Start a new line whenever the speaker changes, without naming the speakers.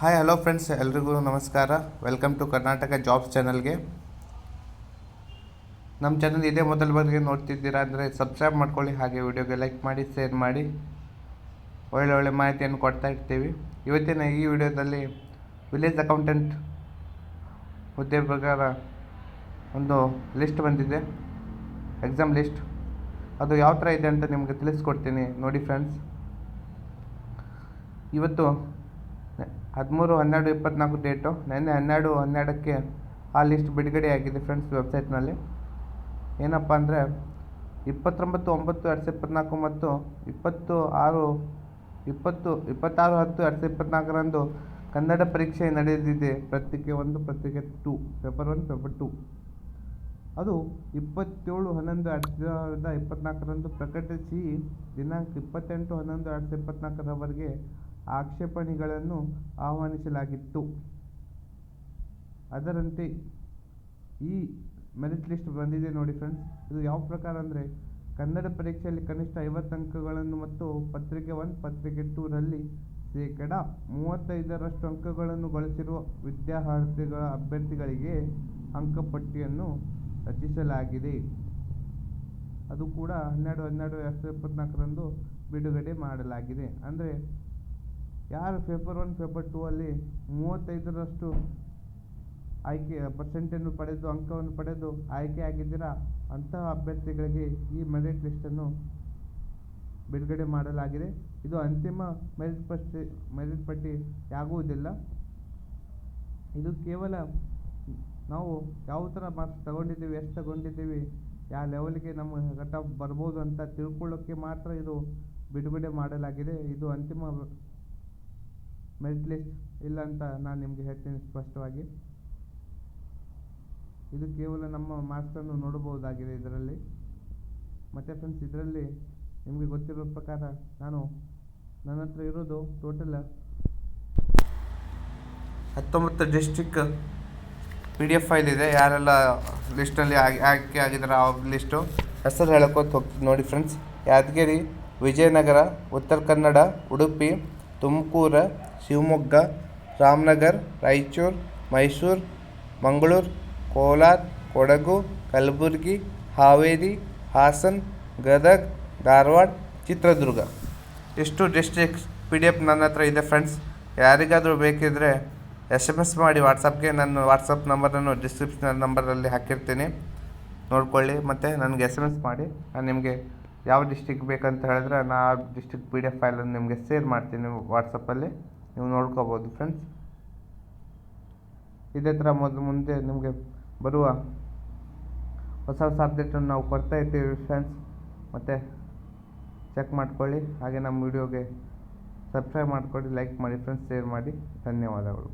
Hi hello friends ಎಲ್ರಿಗೂ ನಮಸ್ಕಾರ. Welcome to Karnataka jobs ಚಾನಲ್ಗೆ ನಮ್ಮ ಚಾನಲ್ ಇದೇ ಮೊದಲ ಬಾರಿಗೆ ನೋಡ್ತಿದ್ದೀರಾ ಅಂದರೆ ಸಬ್ಸ್ಕ್ರೈಬ್ ಮಾಡ್ಕೊಳ್ಳಿ, ಹಾಗೆ ವಿಡಿಯೋಗೆ ಲೈಕ್ ಮಾಡಿ ಶೇರ್ ಮಾಡಿ. ಒಳ್ಳೆ ಒಳ್ಳೆ ಮಾಹಿತಿಯನ್ನು ಕೊಡ್ತಾ ಇರ್ತೀವಿ. ಇವತ್ತಿನ ಈ ವಿಡಿಯೋದಲ್ಲಿ ವಿಲೇಜ್ ಅಕೌಂಟೆಂಟ್ ಹುದ್ದೆ ಪ್ರಕಾರ ಒಂದು ಲಿಸ್ಟ್ ಬಂದಿದೆ. ಎಕ್ಸಾಮ್ ಲಿಸ್ಟ್ ಅದು ಯಾವ ಥರ ಇದೆ ಅಂತ ನಿಮಗೆ ತಿಳಿಸ್ಕೊಡ್ತೀನಿ. ನೋಡಿ ಫ್ರೆಂಡ್ಸ್ ಇವತ್ತು ಹದಿಮೂರು, ಹನ್ನೆರಡು, ಇಪ್ಪತ್ನಾಲ್ಕು ಡೇಟು. ನೆನ್ನೆ ಹನ್ನೆರಡು, ಹನ್ನೆರಡಕ್ಕೆ ಆ ಲಿಸ್ಟ್ ಬಿಡುಗಡೆ ಆಗಿದೆ ಫ್ರೆಂಡ್ಸ್ ವೆಬ್ಸೈಟ್ನಲ್ಲಿ. ಏನಪ್ಪ ಅಂದರೆ, ಇಪ್ಪತ್ತೊಂಬತ್ತು, ಒಂಬತ್ತು ಎರಡು ಸಾವಿರದ ಇಪ್ಪತ್ನಾಲ್ಕು ಮತ್ತು ಇಪ್ಪತ್ತು ಆರು, ಇಪ್ಪತ್ತು, ಇಪ್ಪತ್ತಾರು, ಹತ್ತು ಎರಡು ಸಾವಿರದ ಇಪ್ಪತ್ನಾಲ್ಕರಂದು ಕನ್ನಡ ಪರೀಕ್ಷೆ ನಡೆದಿದೆ. ಪತ್ರಿಕೆ ಒಂದು ಪತ್ರಿಕೆ two, paper one, paper two. ಅದು ಇಪ್ಪತ್ತೇಳು, ಹನ್ನೊಂದು, ಎರಡು ಸಾವಿರದ ಇಪ್ಪತ್ನಾಲ್ಕರಂದು ಪ್ರಕಟಿಸಿ ದಿನಾಂಕ ಇಪ್ಪತ್ತೆಂಟು, ಹನ್ನೊಂದು ಎರಡು ಸಾವಿರದ ಇಪ್ಪತ್ನಾಲ್ಕರವರೆಗೆ ಆಕ್ಷೇಪಣೆಗಳನ್ನು ಆಹ್ವಾನಿಸಲಾಗಿತ್ತು. ಅದರಂತೆ ಈ ಮೆರಿಟ್ ಲಿಸ್ಟ್ ಬಂದಿದೆ ನೋಡಿ ಫ್ರೆಂಡ್ಸ್ ಇದು ಯಾವ ಪ್ರಕಾರ ಅಂದರೆ ಕನ್ನಡ ಪರೀಕ್ಷೆಯಲ್ಲಿ ಕನಿಷ್ಠ ಐವತ್ತು ಅಂಕಗಳನ್ನು ಮತ್ತು ಪತ್ರಿಕೆ ಒನ್ ಪತ್ರಿಕೆ ಟೂರಲ್ಲಿ ಶೇಕಡ ಮೂವತ್ತೈದರಷ್ಟು ಅಂಕಗಳನ್ನು ಗಳಿಸಿರುವ ವಿದ್ಯಾರ್ಥಿಗಳ ಅಭ್ಯರ್ಥಿಗಳಿಗೆ ಅಂಕಪಟ್ಟಿಯನ್ನು ರಚಿಸಲಾಗಿದೆ. ಅದು ಕೂಡ ಹನ್ನೆರಡು ಹನ್ನೆರಡು, ಎರಡು ಸಾವಿರದ ಇಪ್ಪತ್ತ್ನಾಲ್ಕರಂದು ಬಿಡುಗಡೆ ಮಾಡಲಾಗಿದೆ. ಅಂದರೆ ಯಾರು ಪೇಪರ್ ಒನ್ ಪೇಪರ್ ಟೂ ಅಲ್ಲಿ ಮೂವತ್ತೈದರಷ್ಟು ಆಯ್ಕೆ ಪರ್ಸೆಂಟನ್ನು ಪಡೆದು, ಅಂಕವನ್ನು ಪಡೆದು ಆಯ್ಕೆ ಆಗಿದ್ದೀರಾ? ಅಂತಹ ಅಭ್ಯರ್ಥಿಗಳಿಗೆ ಈ ಮೆರಿಟ್ ಲಿಸ್ಟನ್ನು ಬಿಡುಗಡೆ ಮಾಡಲಾಗಿದೆ. ಇದು ಅಂತಿಮ ಮೆರಿಟ್ ಪಟ್ಟಿ ಮೆರಿಟ್ ಪಟ್ಟಿ ಆಗುವುದಿಲ್ಲ ಇದು ಕೇವಲ ನಾವು ಯಾವ ಥರ ಮಾರ್ಕ್ಸ್ ತಗೊಂಡಿದ್ದೀವಿ, ಎಷ್ಟು ತಗೊಂಡಿದ್ದೀವಿ, ಯಾವ ಲೆವೆಲ್ಗೆ ನಮ್ಮ ಕಟ್ ಆಫ್ ಬರ್ಬೋದು ಅಂತ ತಿಳ್ಕೊಳ್ಳೋಕ್ಕೆ ಮಾತ್ರ ಇದು ಬಿಡುಗಡೆ ಮಾಡಲಾಗಿದೆ. ಇದು ಅಂತಿಮ ಮೆರಿಟ್ ಲಿಸ್ಟ್ ಇಲ್ಲ ಅಂತ ನಾನು ನಿಮಗೆ ಹೇಳ್ತೀನಿ ಸ್ಪಷ್ಟವಾಗಿ. ಇದು ಕೇವಲ ನಮ್ಮ ಮಾರ್ಕ್ಸನ್ನು ನೋಡಬಹುದಾಗಿದೆ ಇದರಲ್ಲಿ. ಮತ್ತು ಫ್ರೆಂಡ್ಸ್ ಇದರಲ್ಲಿ ನಿಮಗೆ ಗೊತ್ತಿರೋ ಪ್ರಕಾರ ನಾನು ನನ್ನ ಹತ್ರ ಇರೋದು ಟೋಟಲ್ ಹತ್ತೊಂಬತ್ತು district P D F file ಇದೆ. ಯಾರೆಲ್ಲ ಲಿಸ್ಟಲ್ಲಿ ಆಯ್ಕೆ ಆಗಿದ್ದಾರೆ ಆ ಲಿಸ್ಟು ಹೆಸರು ಹೇಳಕ್ಕೆ ಹೋಗ್ತೀನಿ ನೋಡಿ ಫ್ರೆಂಡ್ಸ್ ಯಾದಗಿರಿ, ವಿಜಯನಗರ, ಉತ್ತರ ಕನ್ನಡ, ಉಡುಪಿ ತುಮಕೂರು, ಶಿವಮೊಗ್ಗ, ರಾಮನಗರ, ರಾಯಚೂರು, ಮೈಸೂರು, ಮಂಗಳೂರು, ಕೋಲಾರ, ಕೊಡಗು, ಕಲಬುರಗಿ, ಹಾವೇರಿ, ಹಾಸನ, ಗದಗ, ಧಾರವಾಡ, ಚಿತ್ರದುರ್ಗ. ಇಷ್ಟು ಡಿಸ್ಟ್ರಿಕ್ಸ್ ಪಿ ಡಿ ಎಫ್ ನನ್ನ ಹತ್ರ ಇದೆ ಫ್ರೆಂಡ್ಸ್. ಯಾರಿಗಾದರೂ ಬೇಕಿದ್ದರೆ ಎಸ್ ಎಂ ಎಸ್ ಮಾಡಿ ವಾಟ್ಸಪ್ಗೆ ನನ್ನ ವಾಟ್ಸಪ್ ನಂಬರನ್ನು ಡಿಸ್ಕ್ರಿಪ್ಷನ್ ನಂಬರಲ್ಲಿ ಹಾಕಿರ್ತೀನಿ. ನೋಡ್ಕೊಳ್ಳಿ ಮತ್ತು ನನಗೆ ಎಸ್ ಎಂ ಎಸ್ ಮಾಡಿ, ನಾನು ನಿಮಗೆ ಯಾವ ಡಿಸ್ಟಿಕ್ ಬೇಕಂತ ಹೇಳಿದ್ರೆ ನಾನು ಆ ಡಿಸ್ಟಿಕ್ ಪಿ ಡಿ ಎಫ್ ಫೈಲನ್ನು ನಿಮಗೆ ಸೇರ್ ಮಾಡ್ತೀನಿ ವಾಟ್ಸಪ್ಪಲ್ಲಿ ನೀವು ನೋಡ್ಕೋಬೋದು ಫ್ರೆಂಡ್ಸ್ ಇದೇ ಥರ ಮೊದಲು ಮುಂದೆ ನಿಮಗೆ ಬರುವ ಹೊಸ ಹೊಸ ಅಪ್ಡೇಟನ್ನು ನಾವು ಕೊಡ್ತಾ ಇರ್ತೀವಿ ಫ್ರೆಂಡ್ಸ್ ಮತ್ತು ಚೆಕ್ ಮಾಡ್ಕೊಳ್ಳಿ. ಹಾಗೆ ನಮ್ಮ ವಿಡಿಯೋಗೆ ಸಬ್ಸ್ಕ್ರೈಬ್ ಮಾಡ್ಕೊಳ್ಳಿ ಲೈಕ್ ಮಾಡಿ ಫ್ರೆಂಡ್ಸ್ ಶೇರ್ ಮಾಡಿ. ಧನ್ಯವಾದಗಳು.